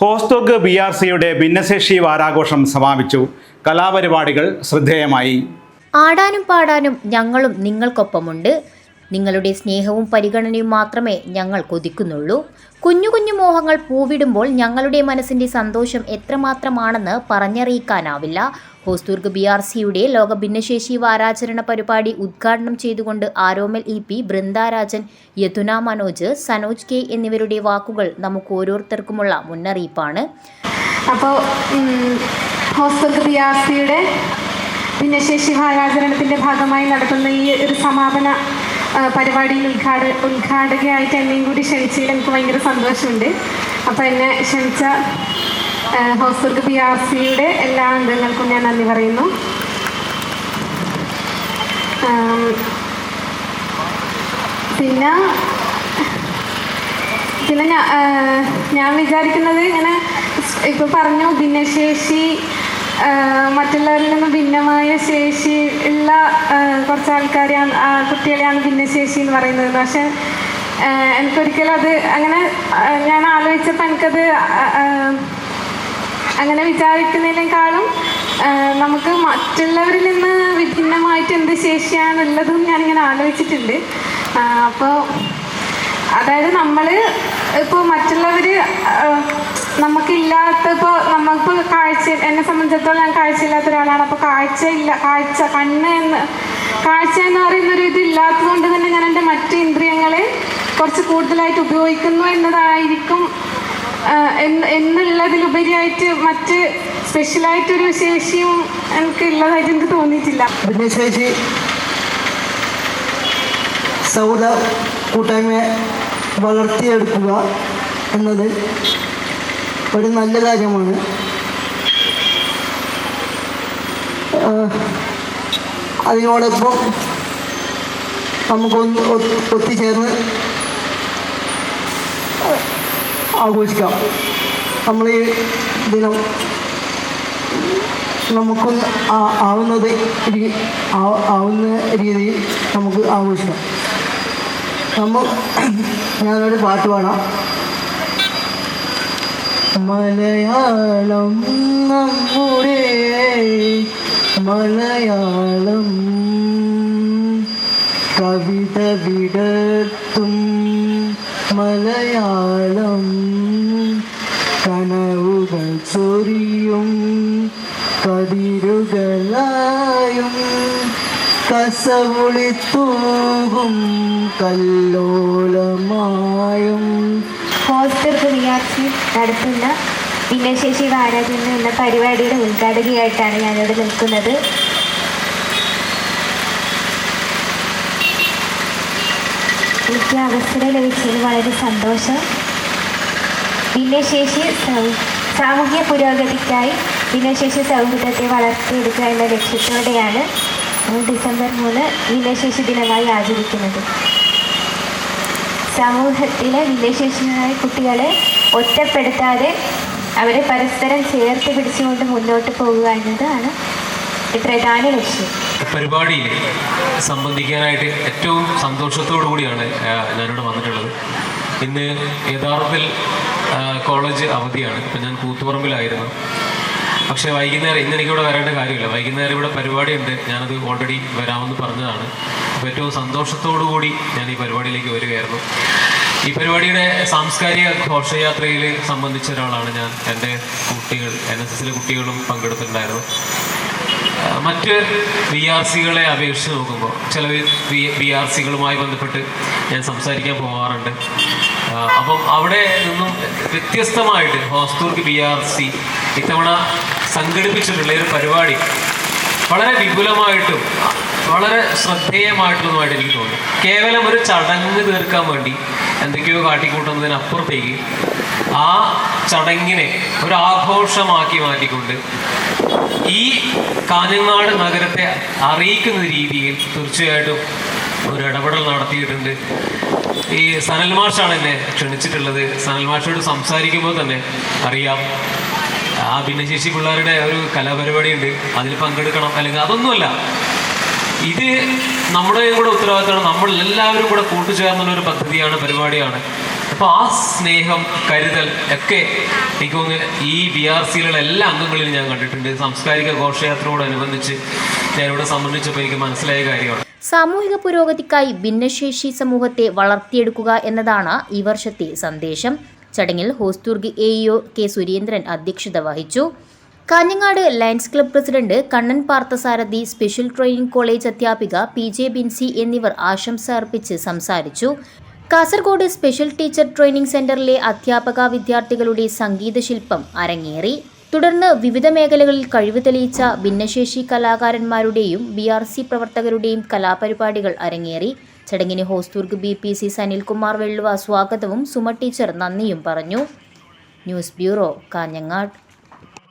ഹോസ്തോഗ് B R സിയുടെ ഭിന്നശേഷി വാരാഘോഷം സമാപിച്ചു. കലാപരിപാടികൾ ശ്രദ്ധേയമായി. ആടാനും പാടാനും ഞങ്ങളും നിങ്ങൾക്കൊപ്പമുണ്ട്. നിങ്ങളുടെ സ്നേഹവും പരിഗണനയും മാത്രമേ ഞങ്ങൾ കൊതിക്കുന്നുള്ളൂ കുഞ്ഞു കുഞ്ഞു മോഹങ്ങൾ പൂവിടുമ്പോൾ ഞങ്ങളുടെ മനസ്സിന്റെ സന്തോഷം എത്രമാത്രമാണെന്ന് പറഞ്ഞറിയിക്കാനാവില്ല. ഹോസ്ദുർഗ് ബി ആർ സിയുടെ ലോക ഭിന്നശേഷി വാരാചരണ പരിപാടി ഉദ്ഘാടനം ചെയ്തുകൊണ്ട് Aromal E P Brindarajan Yadhuna Manoj Sanoj K എന്നിവരുടെ വാക്കുകൾ നമുക്ക് ഓരോരുത്തർക്കുമുള്ള മുന്നറിയിപ്പാണ്. അപ്പോൾ ഹോസ്ദുർഗ് ബി ആർ സിയുടെ ഭിന്നശേഷി വാരാചരണത്തിന്റെ ഭാഗമായി നടത്തുന്ന ഈ ഒരു സമാപന പരിപാടിയിൽ ഉദ്ഘാട ഉദ്ഘാടകയായിട്ട് എന്നെയും കൂടി ക്ഷണിച്ചതിൽ എനിക്ക് ഭയങ്കര സന്തോഷമുണ്ട്. അപ്പോൾ എന്നെ ക്ഷണിച്ച ഹോസ്പിറ്റൽ പി ആർ സിയുടെ എല്ലാ അംഗങ്ങൾക്കും ഞാൻ നന്ദി പറയുന്നു. പിന്നെ പിന്നെ ഞാൻ ഞാൻ വിചാരിക്കുന്നത് ഇങ്ങനെ ഇപ്പോൾ പറഞ്ഞു ഭിന്നശേഷി മറ്റുള്ളവരിൽ നിന്നും ഭിന്നമായ കുറച്ച് ആൾക്കാരെയാണ് ആ, കുട്ടികളെയാണ് ഭിന്നശേഷി എന്ന് പറയുന്നത്. പക്ഷെ എനിക്കൊരിക്കലും അത് അങ്ങനെ ഞാൻ ആലോചിച്ചപ്പോൾ എനിക്കത് അങ്ങനെ വിചാരിക്കുന്നതിനേക്കാളും നമുക്ക് മറ്റുള്ളവരിൽ നിന്ന് വിഭിന്നമായിട്ട് എന്ത് ശേഷിയാണുള്ളതും ഞാനിങ്ങനെ ആലോചിച്ചിട്ടുണ്ട്. അപ്പോൾ അതായത് നമ്മൾ ഇപ്പോൾ മറ്റുള്ളവർ നമുക്കില്ലാത്ത ഇപ്പോൾ നമുക്കിപ്പോൾ കാഴ്ച എന്നെ സംബന്ധിച്ചിടത്തോളം ഞാൻ കാഴ്ചയില്ലാത്ത ഒരാളാണ്. അപ്പോൾ കാഴ്ച ഇല്ല കാഴ്ച കണ്ണ് എന്ന് കാഴ്ച എന്ന് പറയുന്ന ഒരു ഇത് ഇല്ലാത്തത് കൊണ്ട് തന്നെ ഞാൻ എന്റെ മറ്റ് ഇന്ദ്രിയങ്ങളെ കുറച്ച് കൂടുതലായിട്ട് ഉപയോഗിക്കുന്നു എന്നതായിരിക്കും എന്നുള്ളതിലുപരിയായിട്ട് മറ്റ് സ്പെഷ്യലായിട്ടൊരു ശേഷിയും എനിക്ക് ഉള്ളതായിട്ട് എനിക്ക് തോന്നിയിട്ടില്ല. ഭിന്നശേഷി സൗദ കൂട്ടായ്മയെ വളർത്തിയെടുക്കുക എന്നത് ഒരു നല്ല കാര്യമാണ്. അതിനോടൊപ്പം നമുക്കൊന്ന് ഒത്തിച്ചേർന്ന് ആഘോഷിക്കാം. നമ്മൾ ഈ ദിനം നമുക്കൊന്ന് ആവുന്നത് ആവുന്ന രീതിയിൽ നമുക്ക് ആഘോഷിക്കാം. നമ്മൾ ഞാനൊരു പാട്ട് പാടാം. മലയാളം നമ്മുടെ മലയാളം കവിത മലയാളം കനവുകൾ ചൊരിയും കതിരുകളായും കസവുളിത്തൂകും കല്ലോളമായും ഹോസ്റ്റൽ വിയാർച്ചി നടത്തുന്ന ഭിന്നശേഷി വാരാചരണം എന്ന പരിപാടിയുടെ ഉദ്ഘാടകയായിട്ടാണ് ഞാനിവിടെ നിൽക്കുന്നത്. എനിക്ക് അവസരം ലഭിച്ചതിൽ വളരെ സന്തോഷം. ഭിന്നശേഷി സാമൂഹ്യ പുരോഗതിക്കായി ഭിന്നശേഷി സൗഹൃദത്തെ വളർത്തിയെടുക്കുക എന്ന ലക്ഷ്യത്തോടെയാണ് ഡിസംബർ മൂന്ന് ഭിന്നശേഷി ദിനമായി ആചരിക്കുന്നത്. സമൂഹത്തിലെ ഭിന്നശേഷിയായ കുട്ടികളെ ഒറ്റപ്പെടുത്താതെ അവരെ പരസ്പരം ചേർത്ത് പിടിച്ചുകൊണ്ട് മുന്നോട്ട് പോകുക എന്നതാണ് പ്രധാന ലക്ഷ്യം. പരിപാടിയിൽ സംബന്ധിക്കാനായിട്ട് ഏറ്റവും സന്തോഷത്തോടു കൂടിയാണ് ഞാനിവിടെ വന്നിട്ടുള്ളത്. ഇന്ന് യഥാർത്ഥത്തിൽ കോളേജ് അവധിയാണ്. ഇപ്പം ഞാൻ കൂത്തുപറമ്പിലായിരുന്നു. പക്ഷേ വൈകുന്നേരം ഇന്ന് എനിക്കിവിടെ വരേണ്ട കാര്യമില്ല. വൈകുന്നേരം ഇവിടെ പരിപാടിയുണ്ട്. ഞാനത് ഓൾറെഡി വരാമെന്ന് പറഞ്ഞതാണ്. അപ്പോൾ ഏറ്റവും സന്തോഷത്തോടു കൂടി ഞാൻ ഈ പരിപാടിയിലേക്ക് വരികയായിരുന്നു. ഈ പരിപാടിയുടെ സാംസ്കാരിക ഘോഷയാത്രയിൽ സംബന്ധിച്ച ഒരാളാണ് ഞാൻ. എന്റെ കുട്ടികൾ എൻ എസ് എസിലെ കുട്ടികളും പങ്കെടുത്തിട്ടുണ്ടായിരുന്നു. മറ്റ് ബി ആർ സികളെ അപേക്ഷിച്ച് നോക്കുമ്പോൾ ചില ബി ആർ സികളുമായി ബന്ധപ്പെട്ട് ഞാൻ സംസാരിക്കാൻ പോകാറുണ്ട് അപ്പം അവിടെ നിന്നും വ്യത്യസ്തമായിട്ട് ഹോസ്തൂർക്ക് ബി ആർ സി ഇത്തവണ സംഘടിപ്പിച്ചിട്ടുള്ള ഒരു പരിപാടി വളരെ വിപുലമായിട്ടും വളരെ ശ്രദ്ധേയമായിട്ടുള്ളതുമായിട്ട് എനിക്ക് തോന്നി. കേവലം ഒരു ചടങ്ങ് തീർക്കാൻ വേണ്ടി എന്തൊക്കെയോ കാട്ടിക്കൂട്ടുന്നതിനപ്പുറത്തേക്ക് ആ ചടങ്ങിനെ ഒരു ആഘോഷമാക്കി മാറ്റിക്കൊണ്ട് ഈ കാഞ്ഞങ്ങാട് നഗരത്തെ അറിയിക്കുന്ന രീതിയിൽ തീർച്ചയായിട്ടും ഒരു ഇടപെടൽ നടത്തിയിട്ടുണ്ട്. ഈ സനൽ മാഷാണ് എന്നെ ക്ഷണിച്ചിട്ടുള്ളത്. സനൽ മാഷോട് സംസാരിക്കുമ്പോൾ തന്നെ അറിയാം. ആ ഭിന്നശേഷി പിള്ളേരുടെ ഒരു കലാപരിപാടി ഉണ്ട് അതിൽ പങ്കെടുക്കണം അല്ലെങ്കിൽ അതൊന്നുമല്ല. ഇത് നമ്മുടെ കൂടെ ഉത്തരവാദിത്തമാണ്. നമ്മൾ എല്ലാവരും കൂടെ കൂട്ടുചേർന്നുള്ള ഒരു പദ്ധതിയാണ് പരിപാടിയാണ്. അപ്പോൾ ആ സ്നേഹം കരുതൽ ഒക്കെ എനിക്ക് തോന്നുന്നു ഈ ബി ആർ സിയിലുള്ള എല്ലാ അംഗങ്ങളിലും ഞാൻ കണ്ടിട്ടുണ്ട്. സാംസ്കാരിക ഘോഷയാത്രയോടനുബന്ധിച്ച് ഞാനിവിടെ സംബന്ധിച്ചപ്പോൾ എനിക്ക് മനസ്സിലായ കാര്യമാണ്. സാമൂഹിക പുരോഗതിക്കായി ഭിന്നശേഷി സമൂഹത്തെ വളർത്തിയെടുക്കുക എന്നതാണ് ഈ വർഷത്തെ സന്ദേശം. ചടങ്ങിൽ Hosdurg A EO K Surendran അധ്യക്ഷത വഹിച്ചു. Kanhangad lions club president Kannan Parthasarathy special training college അധ്യാപിക പി ജെ ബിൻസി എന്നിവർ ആശംസ അർപ്പിച്ച് സംസാരിച്ചു. കാസർഗോഡ് സ്പെഷ്യൽ ടീച്ചർ ട്രെയിനിംഗ് സെന്ററിലെ അധ്യാപക വിദ്യാർത്ഥികളുടെ സംഗീതശില്പം അരങ്ങേറി. തുടർന്ന് വിവിധ മേഖലകളിൽ കഴിവ് തെളിയിച്ച ഭിന്നശേഷി കലാകാരന്മാരുടെയും ബി ആർ സി പ്രവർത്തകരുടെയും കലാപരിപാടികൾ അരങ്ങേറി. ചടങ്ങിന് Hosdurg B P C Sanilkumar Velluva സ്വാഗതവും സുമ ടീച്ചർ നന്ദിയും പറഞ്ഞു. News bureau Kanhangad.